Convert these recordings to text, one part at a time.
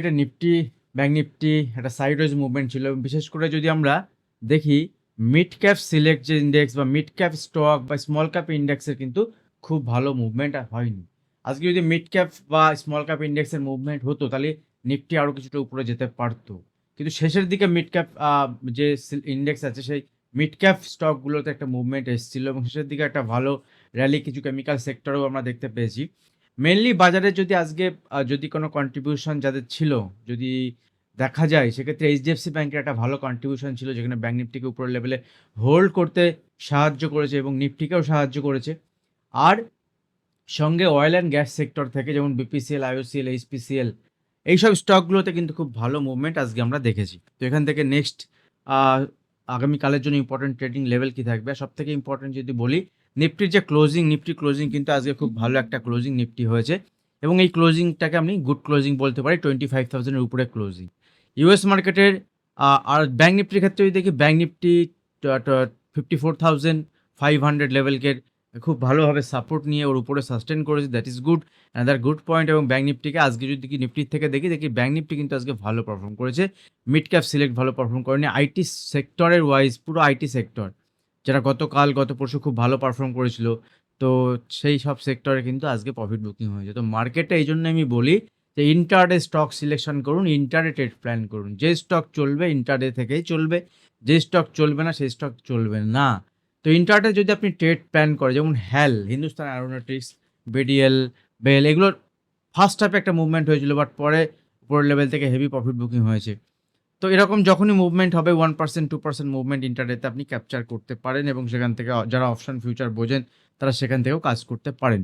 এটা Nifty bank Nifty, একটা sideways movement ছিল। বিশেষ করে যদি আমরা দেখি মিড ক্যাপ সিলেক্ট যে ইন্ডেক্স বা মিড ক্যাপ স্টক বা স্মল ক্যাপ ইন্ডেক্সের কিন্তু খুব ভালো মুভমেন্ট হয়নি। আজকে যদি মিড ক্যাপ বা স্মল ক্যাপ ইন্ডেক্সের মুভমেন্ট হতো, তাহলে নিফটি আরও কিছুটা উপরে যেতে পারতো। কিন্তু শেষের দিকে মিড ক্যাপ যে ইন্ডেক্স আছে, সেই মিড ক্যাপ স্টকগুলোতে একটা মুভমেন্ট এসেছিল এবং শেষের দিকে একটা ভালো র্যালি কিছু কেমিক্যাল সেক্টরেও আমরা দেখতে পেয়েছি। মেনলি বাজারে যদি আজকে যদি কোনো কন্ট্রিবিউশন যাদের ছিল, যদি দেখা যায়, সেক্ষেত্রে এইচডিএফসি ব্যাংকের একটা ভালো কন্ট্রিবিউশন ছিল, যেখানে ব্যাংক নিফটিকে উপরের লেভেলে হোল্ড করতে সাহায্য করেছে এবং নিফটিকেও সাহায্য করেছে। আর সঙ্গে অয়েল অ্যান্ড গ্যাস সেক্টর থেকে যেমন বিপিসিএল আইওসিএল এইচপিসিএল এইসব স্টকগুলোতে কিন্তু খুব ভালো মুভমেন্ট আজকে আমরা দেখেছি। তো এখান থেকে নেক্সট আগামীকালের জন্য ইম্পর্টেন্ট ট্রেডিং লেভেল কী থাকবে? সব থেকে ইম্পর্টেন্ট যদি বলি নিফটির যে ক্লোজিং নিফটি ক্লোজিং কিন্তু আজকে খুব ভালো একটা ক্লোজিং নিফটি হয়েছে। এবং এই ক্লোজিংটাকে আমি গুড ক্লোজিং বলতে পারি টোয়েন্টি ফাইভ থাউজেন্ডের উপরে ক্লোজিং ইউএস মার্কেটের আর ব্যাঙ্ক নিফটির ক্ষেত্রে যদি দেখি bank Nifty fifty four thousand five hundred লেভেলকে খুব ভালোভাবে সাপোর্ট নিয়ে ওর উপরে সাস্টেন করেছে that is good another good point এবং ব্যাঙ্ক নিফটিকে আজকে যদি কি নিফটির থেকে দেখি দেখি ব্যাঙ্ক নিফটি কিন্তু আজকে ভালো পারফর্ম করেছে। মিড ক্যাপ সিলেক্ট ভালো পারফর্ম করেনি। আইটি সেক্টরের ওয়াইজ পুরো আইটি সেক্টর যারা গতকাল, গত পরশু খুব ভালো পারফর্ম করেছিল। তো সেই সব সেক্টরে কিন্তু আজকে প্রফিট বুকিং হয়েছে। তো মার্কেটে এই জন্য আমি বলি যে ইন্টারডে স্টক সিলেকশন করুন ইন্টারডে ট্রেড প্ল্যান করুন। যে স্টক চলবে ইন্টারডে থেকেই চলবে, যে স্টক চলবে না সেই স্টক চলবে না। তো ইন্টারডে যদি আপনি ট্রেড প্ল্যান করে যেমন HAL Hindustan Aeronautics BDL BEL এগুলোর ফার্স্ট হাফে একটা মুভমেন্ট হয়েছিল বাট পরে, উপরের লেভেল থেকে হেভি প্রফিট বুকিং হয়েছে। তো এরকম যখনই মুভমেন্ট হবে one percent two percent movement ইন্টারনেটে আপনি ক্যাপচার করতে পারেন এবং সেখান থেকে যারা অপশন ফিউচার বোঝেন, তারা সেখান থেকেও কাজ করতে পারেন।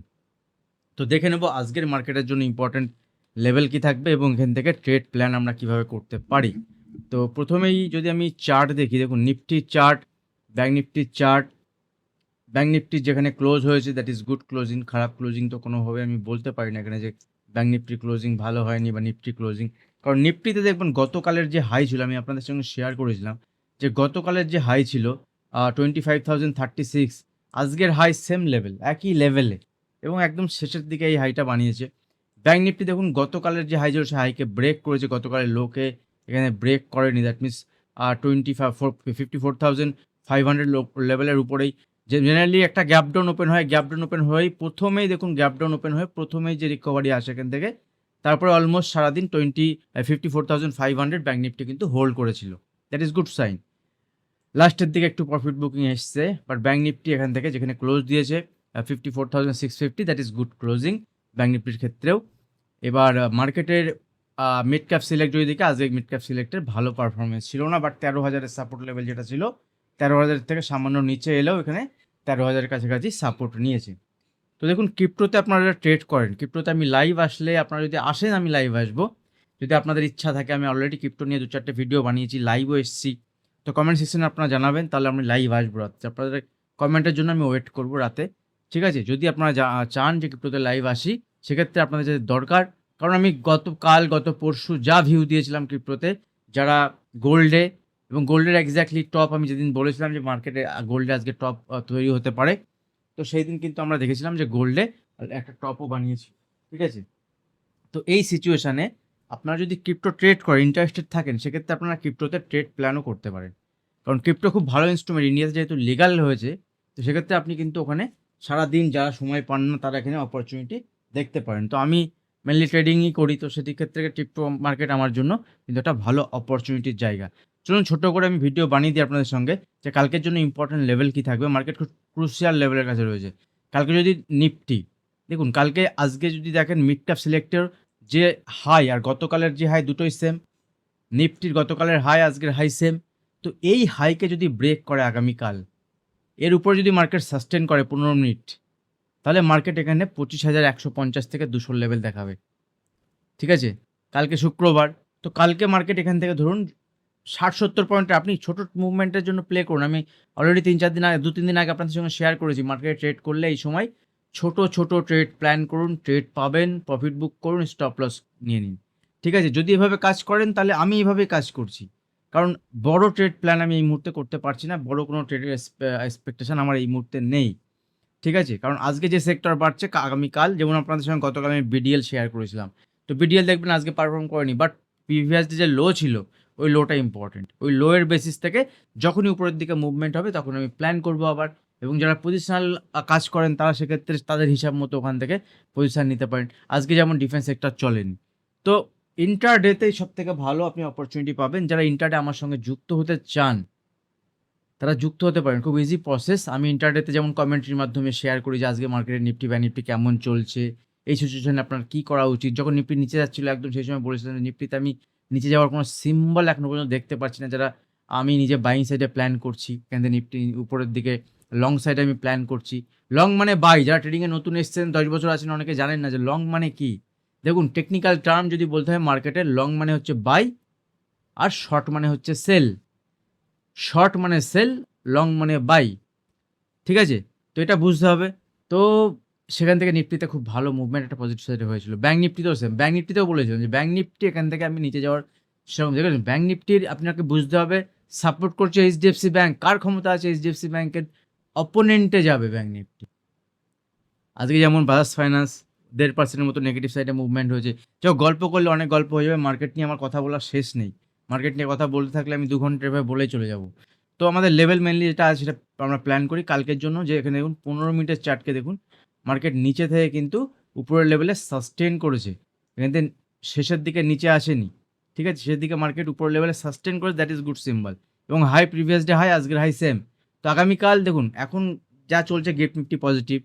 তো দেখে নেব আজকের মার্কেটের জন্য ইম্পর্টেন্ট লেভেল কি থাকবে এবং এখান থেকে ট্রেড প্ল্যান আমরা কীভাবে করতে পারি। তো প্রথমেই যদি আমি চার্ট দেখি, দেখুন নিফটি চার্ট ব্যাঙ্ক নিফটির চার্ট ব্যাঙ্ক নিফটি যেখানে ক্লোজ হয়েছে দ্যাট ইজ গুড ক্লোজিং খারাপ ক্লোজিং তো কোনোভাবে আমি বলতে পারি না এখানে যে ব্যাঙ্ক নিফটি ক্লোজিং ভালো হয়নি বা নিফটি ক্লোজিং কারণ নিফটিতে দেখবেন গতকালের যে হাই ছিল, আমি আপনাদের সঙ্গে শেয়ার করেছিলাম, যে গতকালের যে হাই ছিল twenty five thousand thirty six আজকের হাই সেম লেভেল একই লেভেলে এবং একদম শেষের দিকে এই হাইটা বানিয়েছে। ব্যাঙ্ক নিফটি দেখুন, গতকালের যে হাই ছিল, সে হাইকে ব্রেক করেছে, গতকালের লোকে এখানে ব্রেক করেনি that means twenty five four fifty four thousand five hundred লেভেলের উপরেই। যে জেনারেলি একটা গ্যাপ ডাউন ওপেন হয় গ্যাপ ডাউন ওপেন হয়েই প্রথমেই দেখুন গ্যাপ ডাউন ওপেন হয়ে প্রথমেই যে রিকভারি আসে এখান থেকে তারপরে অলমোস্ট সারাদিন twenty fifty four thousand five hundred bank Nifty কিন্তু হোল্ড করেছিল। দ্যাট ইজ গুড সাইন লাস্টের দিকে একটু প্রফিট বুকিং এসছে বাট ব্যাঙ্ক নিফটি এখান থেকে যেখানে ক্লোজ দিয়েছে fifty four thousand six fifty that is good closing bank নিফটির ক্ষেত্রেও। এবার মার্কেটের মিড ক্যাপ সিলেক্ট যদি দেখি, আজকে মিড ক্যাপ সিলেক্টের ভালো পারফরমেন্স ছিল না বাট তেরো হাজারের সাপোর্ট লেভেল যেটা ছিল, তেরো হাজার থেকে সামান্য নিচে এলেও এখানে তেরো হাজারের কাছাকাছি সাপোর্ট নিয়েছে। তো দেখুন, ক্রিপ্টোতে আপনারা ট্রেড করেন, ক্রিপ্টোতে আমি লাইভ আসলে আপনারা যদি আসেন, আমি লাইভ আসব। যদি আপনাদের ইচ্ছা থাকে, আমি অলরেডি ক্রিপ্টো নিয়ে দু চারটে ভিডিও বানিয়েছি লাইভও এসেছি। তো কমেন্ট সেকশনে আপনারা জানাবেন, তাহলে আমি লাইভ আসব রাতে। আপনাদের কমেন্টের জন্য আমি ওয়েট করব রাতে। ঠিক আছে? যদি আপনারা চান যে ক্রিপ্টোতে লাইভ আসি, সেক্ষেত্রে আপনাদের যে দরকার। কারণ আমি গতকাল গত পরশু যা ভিউ দিয়েছিলাম ক্রিপ্টোতে যারা গোল্ডে এবং গোল্ডের এক্স্যাক্টলি টপ আমি যেদিন বলেছিলাম যে মার্কেটে গোল্ডে আজকে টপ তৈরি হতে পারে তো সেই দিন কিন্তু আমরা দেখেছিলাম যে গোল্ডে একটা টপও বানিয়েছি, ঠিক আছে? তো এই সিচুয়েশানে আপনারা যদি ক্রিপ্টো ট্রেড করেন ইন্টারেস্টেড থাকেন, সেক্ষেত্রে আপনারা ক্রিপ্টোতে ট্রেড প্ল্যানও করতে পারেন। কারণ ক্রিপ্টো খুব ভালো ইনস্ট্রুমেন্ট ইন্ডিয়াতে যেহেতু লিগাল হয়েছে, তো সেক্ষেত্রে আপনি কিন্তু ওখানে সারাদিন যারা সময় পান না, তারা এখানে অপরচুনিটি দেখতে পারেন। তো আমি মেনলি ট্রেডিংই করি, তো সেদিক ক্ষেত্রে ক্রিপ্টো মার্কেট আমার জন্য কিন্তু একটা ভালো অপরচুনিটির জায়গা। চলুন ছোট করে আমি ভিডিও বানিয়ে দিই আপনাদের সঙ্গে যে কালকের জন্য ইম্পর্টেন্ট লেভেল কি থাকবে। মার্কেট খুব ক্রুশিয়াল লেভেলের কাছে রয়েছে। কালকে যদি নিফটি, দেখুন, কালকে, আজকে যদি দেখেন মিড ক্যাপ সিলেক্টের যে হাই আর গতকালের যে হাই দুটোই সেম নিফটির গতকালের হাই আজকের হাই সেম তো এই হাইকে যদি ব্রেক করে আগামীকাল, এর উপর যদি মার্কেট সাস্টেন করে পনেরো মিনিট, তাহলে মার্কেট এখানে পঁচিশ হাজার একশো পঞ্চাশ থেকে দুশোর লেভেল দেখাবে। ঠিক আছে? কালকে শুক্রবার, তো কালকে মার্কেট এখান থেকে ধরুন ষাট সত্তর পয়েন্টে আপনি ছোট মুভমেন্টের জন্য প্লে করুন। আমি অলরেডি তিন চার দিন আগে দু তিন দিন আগে আপনাদের সঙ্গে শেয়ার করেছি। মার্কেটে ট্রেড করলে এই সময় ছোট ছোট ট্রেড প্ল্যান করুন ট্রেড পাবেন প্রফিট বুক করুন স্টপ লস নিয়ে নিন। ঠিক আছে? যদি এভাবে কাজ করেন, তাহলে আমি এইভাবে কাজ করছি। কারণ বড় ট্রেড প্ল্যান আমি এই মুহূর্তে করতে পারছি না। বড় কোনো ট্রেডের এক্সপেকটেশন আমার এই মুহূর্তে নেই। ঠিক আছে? কারণ আজকে যে সেক্টর বাড়ছে আগামীকাল, যেমন আপনাদের সঙ্গে গতকাল আমি বিডিএল শেয়ার করেছিলাম। তো বিডিএল দেখবেন আজকে পারফর্ম করেনি। বাট প্রিভিয়াস যে লো ছিল ওই লোটা ইম্পর্টেন্ট ওই লো এর বেসিস থেকে যখনই উপরের দিকে মুভমেন্ট হবে, তখন আমি প্ল্যান করব আবার। এবং যারা পজিশনাল কাজ করেন, তারা সেক্ষেত্রে তাদের হিসাব মতো ওখান থেকে পজিশন নিতে পারেন। আজকে যেমন ডিফেন্স সেক্টর চলেনি। তো ইন্টার ডেতেই সব থেকে ভালো আপনি অপরচুনিটি পাবেন। যারা ইন্টারডে আমার সঙ্গে যুক্ত হতে চান, তারা যুক্ত হতে পারেন। খুব ইজি প্রসেস আমি ইন্টারনেটে যেমন কমেন্ট্রির মাধ্যমে শেয়ার করি যে, আজকে মার্কেটে নিফটি বা নিফটি কেমন চলছে। এই সিচুয়েশনে আপনার কী করা উচিত? যখন নিফটি নিচে যাচ্ছিল একদম সেই সময় বলেছিলেন যে নিফটিতে আমি নিচে যাওয়ার কোনো সিম্বল এখনও পর্যন্ত দেখতে পাচ্ছি না। যারা আমি নিজে বাইং সাইডে প্ল্যান করছি, কেন নিফটি উপরের দিকে লং সাইডে আমি প্ল্যান করছি। লং মানে বাই যারা ট্রেডিংয়ে নতুন এসছেন, দশ বছর আছেন, অনেকে জানেন না যে লং মানে কি। দেখুন টেকনিক্যাল টার্ম যদি বলতে হয় মার্কেটে লং মানে হচ্ছে বাই আর শর্ট মানে হচ্ছে সেল শর্ট মানে সেল লং মানে বাই ঠিক আছে? তো এটা বুঝতে হবে। তো সেখান থেকে নিফটিতে খুব ভালো মুভমেন্ট একটা পজিটিভ সাইডে হয়েছিল। ব্যাঙ্ক নিফটিতেও সেম ব্যাঙ্ক নিফটিতেও বলেছিলাম যে ব্যাঙ্ক নিফটি এখান থেকে আমি নিচে যাওয়ার সেরকম দেখেছেন ব্যাঙ্ক নিফটির আপনাকে বুঝতে হবে সাপোর্ট করছে এইচডিএফসি ব্যাঙ্ক কার ক্ষমতা আছে এইচডিএফসি ব্যাঙ্কের অপোনেন্টে যাবে ব্যাঙ্ক নিফটি আজকে যেমন বাজাজ ফাইন্যান্স দেড় পার্সেন্টের মতো নেগেটিভ সাইডে মুভমেন্ট হয়েছে। যাও গল্প করলে অনেক গল্প হয়ে যাবে। মার্কেট নিয়ে আমার কথা বলার শেষ নেই। মার্কেট নিয়ে কথা বলতে থাকলে আমি দু ঘণ্টা এভাবে বলেই চলে যাব। তো আমাদের লেভেল মেনলি যেটা আছে, সেটা আমরা প্ল্যান করি কালকের জন্য। যে এখানে দেখুন, পনেরো মিনিটের চার্টকে দেখুন। মার্কেট নিচে থেকে কিন্তু উপরের লেভেলে সাস্টেন করেছে। এখান থেকে শেষের দিকে নিচে আসেনি। ঠিক আছে? শেষের দিকে মার্কেট উপরের লেভেলে সাস্টেন করে দ্যাট ইজ গুড সিম্বল এবং হাই প্রিভিয়াস ডে হাই আজকের হাই সেম তো আগামীকাল দেখুন, এখন যা চলছে GIFT Nifty positive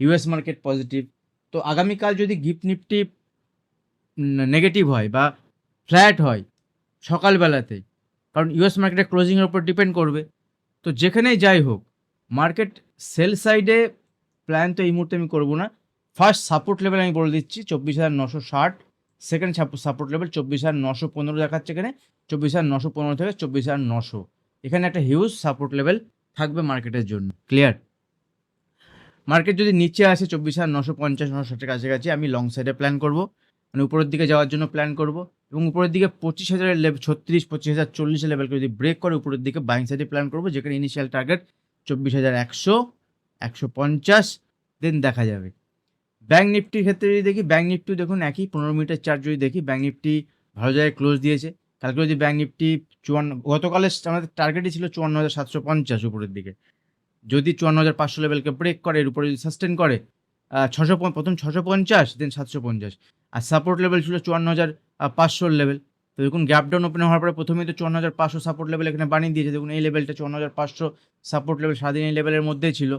US market positive তো আগামীকাল যদি গিফট নিফটি নেগেটিভ হয় বা ফ্ল্যাট হয় সকালবেলাতে, কারণ ইউএস মার্কেটে ক্লোজিংয়ের উপর ডিপেন্ড করবে। তো যেখানেই যাই হোক মার্কেট সেল সাইডে প্ল্যান তো এই মুহূর্তে আমি করব না। ফার্স্ট সাপোর্ট লেভেল আমি বলে দিচ্ছি, চব্বিশ হাজার নশো ষাট। সেকেন্ড সাপোর্ট লেভেল চব্বিশ হাজার নশো পনেরো দেখাচ্ছে এখানে। চব্বিশ হাজার নশো পনেরো থেকে চব্বিশ হাজার নশো। এখানে একটা হিউজ সাপোর্ট লেভেল থাকবে মার্কেটের জন্য। ক্লিয়ার মার্কেট যদি নিচে আসে, চব্বিশ হাজার নশো পঞ্চাশ, নশো ষাটের কাছাকাছি, আমি লং সাইডে প্ল্যান করব। মানে উপরের দিকে যাওয়ার জন্য প্ল্যান করব। এবং উপরের দিকে পঁচিশ হাজারের লেভেল ছত্রিশ, পঁচিশ হাজার চল্লিশের লেভেলকে যদি ব্রেক করে, উপরের দিকে বাইং সাইডে প্ল্যান করব, যেখানে ইনিশিয়াল টার্গেট চব্বিশ হাজার একশো। একশো পঞ্চাশ দেন দেখা যাবে। ব্যাঙ্ক নিফটির ক্ষেত্রে যদি দেখি ব্যাঙ্ক নিফটি দেখুন একই পনেরো মিনিটের চার্ট যদি দেখি ব্যাঙ্ক নিফটি ভালো জায়গায় ক্লোজ দিয়েছে। কালকে যদি ব্যাঙ্ক নিফটি চুয়ান্ন, গতকালের আমাদের টার্গেটই ছিল চুয়ান্ন হাজার সাতশো পঞ্চাশ উপরের দিকে। যদি চুয়ান্ন হাজার পাঁচশো লেভেলকে ব্রেক করে, এর উপরে যদি সাস্টেন করে ছশো প্রথম ছশো পঞ্চাশ দেন সাতশো পঞ্চাশ। আর সাপোর্ট লেভেল ছিল চুয়ান্ন হাজার পাঁচশোর লেভেল তো দেখুন গ্যাপ ডাউন ওপেন হওয়ার পরে প্রথমেই তো চুয়ান্ন হাজার পাঁচশো সাপোর্ট লেভেল এখানে বানিয়ে দিয়েছে। দেখুন, এই লেভেলটা চুয়ান্ন হাজার পাঁচশো সাপোর্ট লেভেল সারাদিন এই লেভেলের মধ্যেই ছিল।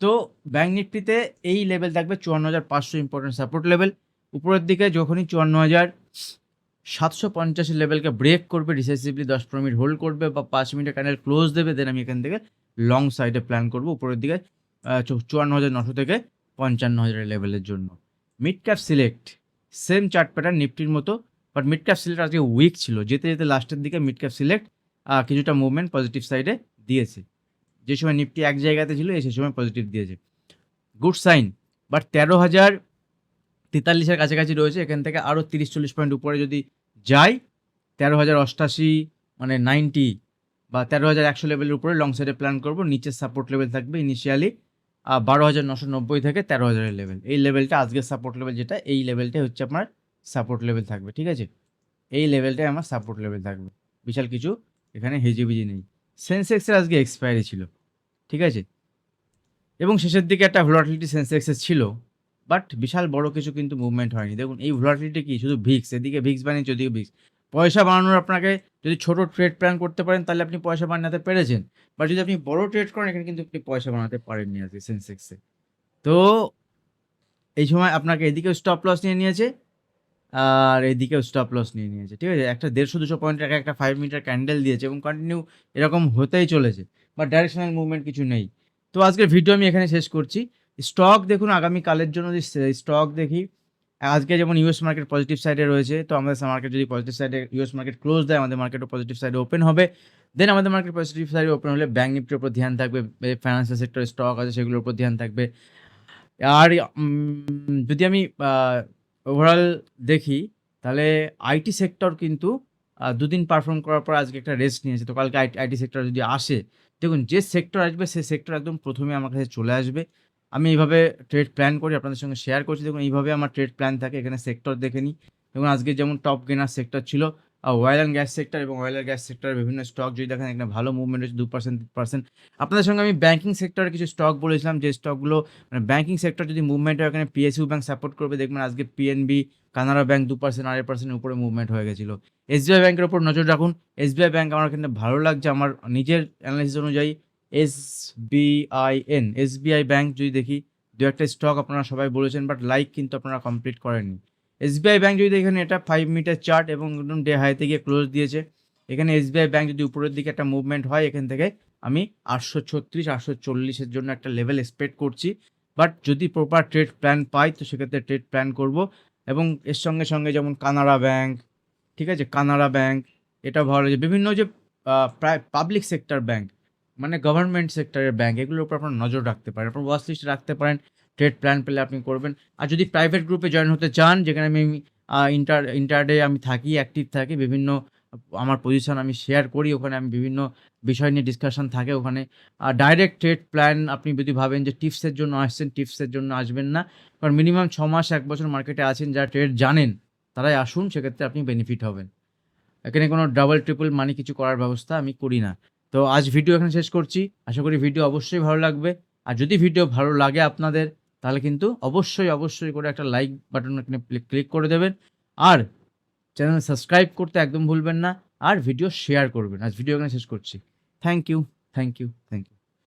তো ব্যাঙ্ক নিফটিতে এই লেভেল থাকবে চুয়ান্ন হাজার পাঁচশো ইম্পর্টেন্ট সাপোর্ট লেভেল উপরের দিকে যখনই চুয়ান্ন হাজার সাতশো পঞ্চাশের লেভেলকে ব্রেক করবে ডিসাইসিভলি দশ পনেরো মিনিট হোল্ড করবে বা পাঁচ মিনিটের ক্যান্ডেল ক্লোজ দেবে দেন আমি এখান থেকে লং সাইডে প্ল্যান করব উপরের দিকে চুয়ান্ন হাজার নশো থেকে পঞ্চান্ন হাজারের লেভেলের জন্য। Mid cap select same chart pattern নিফটির মতো বাট মিড ক্যাপ সিলেক্ট আজকে উইক ছিল। যেতে যেতে লাস্টের দিকে মিড ক্যাপ সিলেক্ট কিছুটা মুভমেন্ট পজিটিভ সাইডে দিয়েছে। যে সময় নিফটি এক জায়গাতে ছিল সে সময় পজিটিভ দিয়েছে। গুড সাইন বাট তেরো হাজার তেতাল্লিশের কাছাকাছি রয়েছে, এখান থেকে আরও তিরিশ চল্লিশ পয়েন্ট উপরে যদি যাই, তেরো হাজার অষ্টাশি মানে নাইনটি বা তেরো হাজার একশো লেভেলের উপরে লং সাইডে প্ল্যান করব, নিচের সাপোর্ট লেভেল থাকবে ইনিশিয়ালি বারো হাজার নশো নব্বই থেকে তেরো হাজারের লেভেল এই লেভেলটা আজকের সাপোর্ট লেভেল যেটা, এই লেভেলটাই হচ্ছে আপনার সাপোর্ট লেভেল থাকবে, ঠিক আছে? এই লেভেলটাই আমার সাপোর্ট লেভেল থাকবে। বিশাল কিছু এখানে হেজিবিজি নেই। সেন্সেক্সের আজকে এক্সপায়ারি ছিল। ঠিক আছে? এবং শেষের দিকে একটা ভ্লোটিলিটি সেন্সেক্সের ছিল বাট বিশাল বড় কিছু কিন্তু মুভমেন্ট হয়নি। দেখুন, এই ভ্লোটিলিটি কি? শুধু ভিক্স এদিকে ভিক্স বানিয়েছে, ওদিকে ভিক্স পয়সা বানানোর আপনাকে যদি ছোট ট্রেড প্ল্যান করতে পারেন, তাহলে আপনি পয়সা বানাতে পেরেছেন। বা যদি আপনি বড় ট্রেড করেন, এখানে কিন্তু আপনি পয়সা বানাতে পারেননি আজকে সেন্সেক্সে তো এই সময় আপনাকে এদিকেও স্টপ লস নিয়ে নিয়েছে, আর এদিকেও স্টপ লস নিয়ে নিয়েছে। ঠিক আছে? একটা দেড়শো দুশো পয়েন্ট একটা ফাইভ মিটার ক্যান্ডেল দিয়েছে এবং কন্টিনিউ এরকম হতেই চলেছে। বা ডাইরেকশনাল মুভমেন্ট কিছু নেই। তো আজকের ভিডিও আমি এখানে শেষ করছি। স্টক দেখুন আগামী কালের জন্য যদি স্টক দেখি, আজকে যেমন ইউএস মার্কেট পজিটিভ সাইডে রয়েছে, তো আমাদের মার্কেট যদি পজিটিভ সাইডে ইউএস মার্কেট ক্লোজ দেয়, আমাদের মার্কেটও পজিটিভ সাইডে ওপেন হবে। দেন আমাদের মার্কেট পজিটিভ সাইডে ওপেন হলে ব্যাঙ্ক নিফটির উপর ধ্যান থাকবে ফাইন্যান্সিয়াল সেক্টর স্টক আছে, সেগুলোর উপর ধ্যান থাকবে। আর যদি আমি ওভারঅল দেখি, তাহলে আইটি সেক্টর কিন্তু দুদিন পারফর্ম করার পর আজকে একটা রেস্ট নিয়েছে। তো কালকে আইটি সেক্টর যদি আসে, দেখুন, যে সেক্টর আসবে, সে সেক্টর একদম প্রথমে আমার কাছে চলে আসবে। আমি এইভাবে ট্রেড প্ল্যান করি, আপনাদের সঙ্গে শেয়ার করছি। দেখুন, এইভাবে আমার ট্রেড প্ল্যান থাকে, এখানে সেক্টর দেখে নিই। এবং আজকে যেমন টপ গেনার সেক্টর ছিল অয়েল অ্যান্ড গ্যাস সেক্টর এবং অয়েল গ্যাস সেক্টরের বিভিন্ন স্টক যদি দেখেন, এখানে ভালো মুভমেন্ট হচ্ছে দু পার্সেন্ট তিন পার্সেন্ট আপনাদের সঙ্গে আমি ব্যাঙ্কিং সেক্টরের কিছু স্টক বলেছিলাম, যে স্টকগুলো মানে ব্যাঙ্কিং সেক্টর যদি মুভমেন্ট হয়, এখানে পিএসইউ ব্যাঙ্ক সাপোর্ট করবে, দেখবেন আজকে পিএনবি কানাড়া ব্যাঙ্ক দু পার্সেন্ট আড়াই পার্সেন্টের উপরে মুভমেন্ট হয়ে গেছিল। এসবিআই ব্যাঙ্কের উপর নজর রাখুন। এসবিআই ব্যাঙ্ক আমার কিন্তু ভালো লাগছে, আমার নিজের অ্যানালিসিস অনুযায়ী এস বিআইএন এসবিআই ব্যাঙ্ক যদি দেখি, দু একটা স্টক আপনারা সবাই বলেছেন বাট লাইক কিন্তু আপনারা কমপ্লিট করেননি। এসবিআই ব্যাঙ্ক যদি এখানে এটা ফাইভ মিটার চার্ট এবং একদম ডে হাইতে গিয়ে ক্লোজ দিয়েছে, এখানে এসবিআই ব্যাঙ্ক যদি উপরের দিকে একটা মুভমেন্ট হয়, এখান থেকে আমি আটশো ছত্রিশ, আটশো চল্লিশের জন্য একটা লেভেল এক্সপেক্ট করছি। বাট যদি প্রপার ট্রেড প্ল্যান পাই, তো সেক্ষেত্রে ট্রেড প্ল্যান করব এবং এর সঙ্গে সঙ্গে যেমন কানাড়া ব্যাঙ্ক ঠিক আছে? কানাড়া ব্যাঙ্ক এটা ভালো লাগে বিভিন্ন যে প্রায় পাবলিক সেক্টর ব্যাঙ্ক মানে গভর্নমেন্ট সেক্টরের ব্যাঙ্ক এগুলোর উপর আপনার নজর রাখতে পারেন। আপনার ওয়াচ লিস্টে রাখতে পারেন। ট্রেড প্ল্যান পেলে আপনি করবেন। আর যদি প্রাইভেট গ্রুপে জয়েন হতে চান, যেখানে আমি ইন্টার ইন্টারডে আমি থাকি অ্যাক্টিভ থাকি, বিভিন্ন, আমার পজিশন আমি শেয়ার করি, ওখানে আমি বিভিন্ন বিষয় নিয়ে ডিসকাশন থাকে ওখানে। আর ডাইরেক্ট ট্রেড প্ল্যান আপনি যদি ভাবেন যে টিপসের জন্য আসছেন টিপসের জন্য আসবেন না, কারণ মিনিমাম ছ মাস, এক বছর মার্কেটে আছেন, যারা ট্রেড জানেন, তারাই আসুন, সেক্ষেত্রে আপনি বেনিফিট হবেন। এখানে কোনো ডাবল ট্রিপল মানি কিছু করার ব্যবস্থা আমি করি না। তো আজ ভিডিও এখানে শেষ করছি। আশা করি ভিডিও অবশ্যই ভালো লাগবে। আর যদি ভিডিও ভালো লাগে আপনাদের তাহলে কিন্তু অবশ্যই অবশ্যই করে একটা লাইক বাটন এখানে ক্লিক করে দেবেন। আর চ্যানেল সাবস্ক্রাইব করতে একদম ভুলবেন না। আর ভিডিও শেয়ার করবেন। আজ ভিডিও এখানে শেষ করছি। Thank you thank you thank you